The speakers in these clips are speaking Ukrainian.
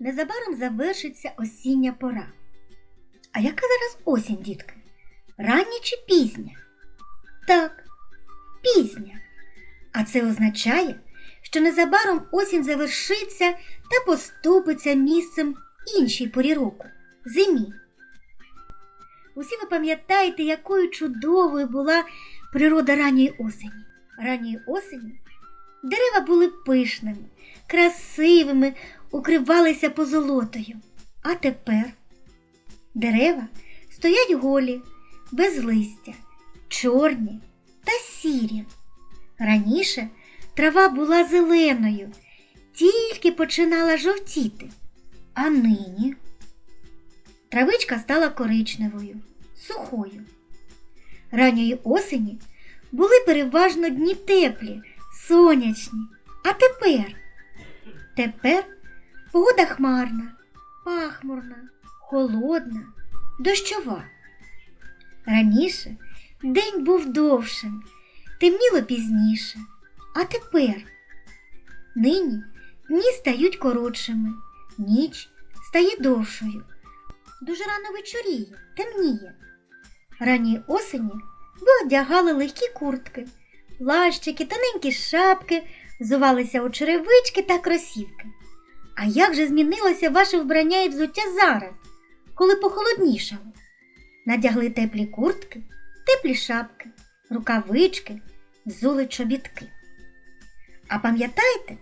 Незабаром завершиться осіння пора. А яка зараз осінь, дітки? Рання чи пізня? Так, пізня. А це означає, що незабаром осінь завершиться та поступиться місцем іншій порі року зимі. Усі ви пам'ятаєте, якою чудовою була природа ранньої осені. Ранньої осені дерева були пишними, красивими, укривалися позолотою. А тепер дерева стоять голі, без листя, чорні та сірі. Раніше трава була зеленою, тільки починала жовтіти, а нині травичка стала коричневою, сухою. Ранньої осені були переважно дні теплі, сонячні. А тепер? Тепер погода хмарна, пахмурна, холодна, дощова. Раніше день був довшим, темніло пізніше, а тепер нині дні стають коротшими, ніч стає довшою. Дуже рано вечоріє, темніє. Ранньої осені ви одягали легкі куртки, плащики, тоненькі шапки, взувалися у черевички та кросівки. А як же змінилося ваше вбрання і взуття зараз, коли похолоднішало? Надягли теплі куртки, теплі шапки, рукавички, взули чобітки. А пам'ятаєте,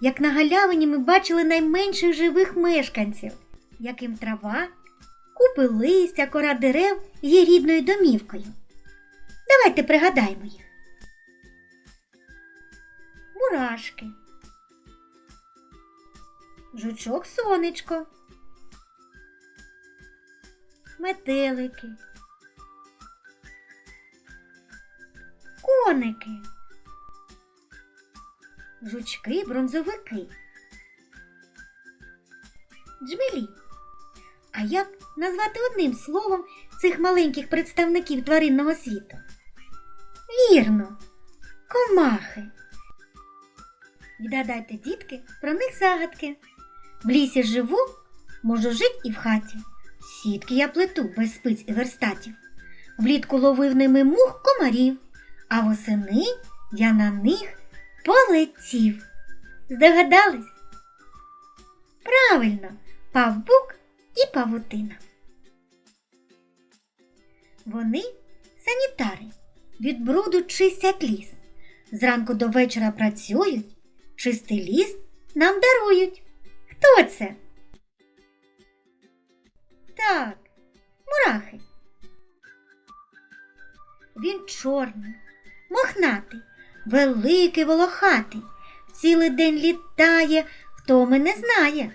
як на галявині ми бачили найменших живих мешканців, яким трава, купи листя, кора дерев є рідною домівкою? Давайте пригадаємо їх. Мурашки, жучок сонечко, метелики, коники, жучки, бронзовики, джмелі. А як назвати одним словом цих маленьких представників тваринного світу? Вірно, комахи. Відгадайте, дітки, про них загадки. В лісі живу, можу жити і в хаті. Сітки я плету без спиць і верстатів. Влітку ловив ними мух комарів, а восени я на них полетів. Здогадались? Правильно, павук і павутина. Вони санітари, від бруду чистять ліс. Зранку до вечора працюють, чистий ліс нам дарують. Хто це? Так, мурахи. Він чорний, мохнатий, великий волохатий, цілий день літає, втоми не знає.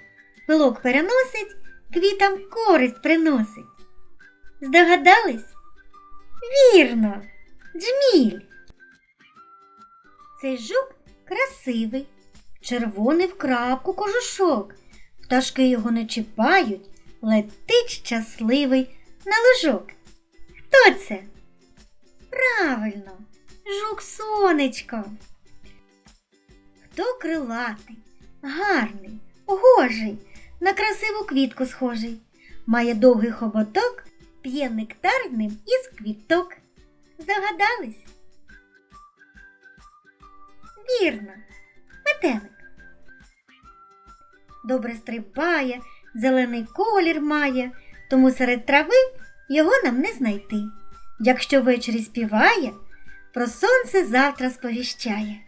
Пилок переносить, квітам користь приносить. Здогадались? Вірно, джміль. Цей жук красивий, червоний в крапку кожушок. Пташки його не чіпають, летить щасливий на лужок. Хто це? Правильно, жук сонечко. Хто крилатий, гарний, гожий, на красиву квітку схожий, має довгий хоботок, п'є нектар ним із квіток. Здогадались? Вірно, метелик. Добре стрибає, зелений колір має, тому серед трави його нам не знайти. Якщо ввечері співає, про сонце завтра сповіщає.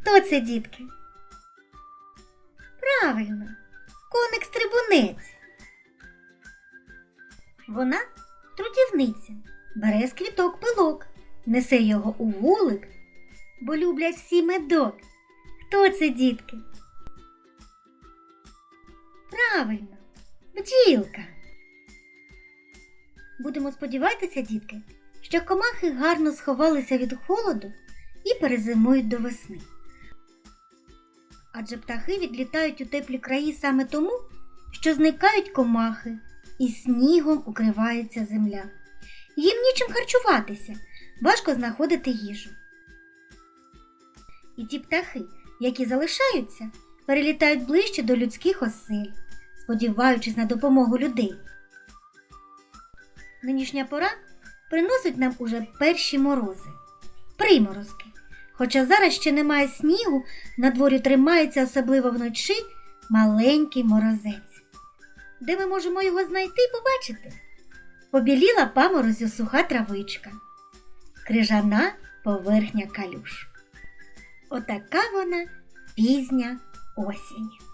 Хто це, дітки? Правильно, коник стрибунець. Вона трудівниця, бере з квіток пилок, несе його у вулик, бо люблять всі медок. Хто це, дітки? Правильно, бджілка. Будемо сподіватися, дітки, що комахи гарно сховалися від холоду і перезимують до весни. Адже птахи відлітають у теплі краї саме тому, що зникають комахи і снігом укривається земля. Їм нічим харчуватися, важко знаходити їжу. І ті птахи, які залишаються, перелітають ближче до людських осель, сподіваючись на допомогу людей. Нинішня пора приносить нам уже перші морози, приморозки. Хоча зараз ще немає снігу, на дворі тримається особливо вночі маленький морозець. Де ми можемо його знайти і побачити? Побіліла паморозю суха травичка, крижана поверхня калюш. Отака вона пізня осінь.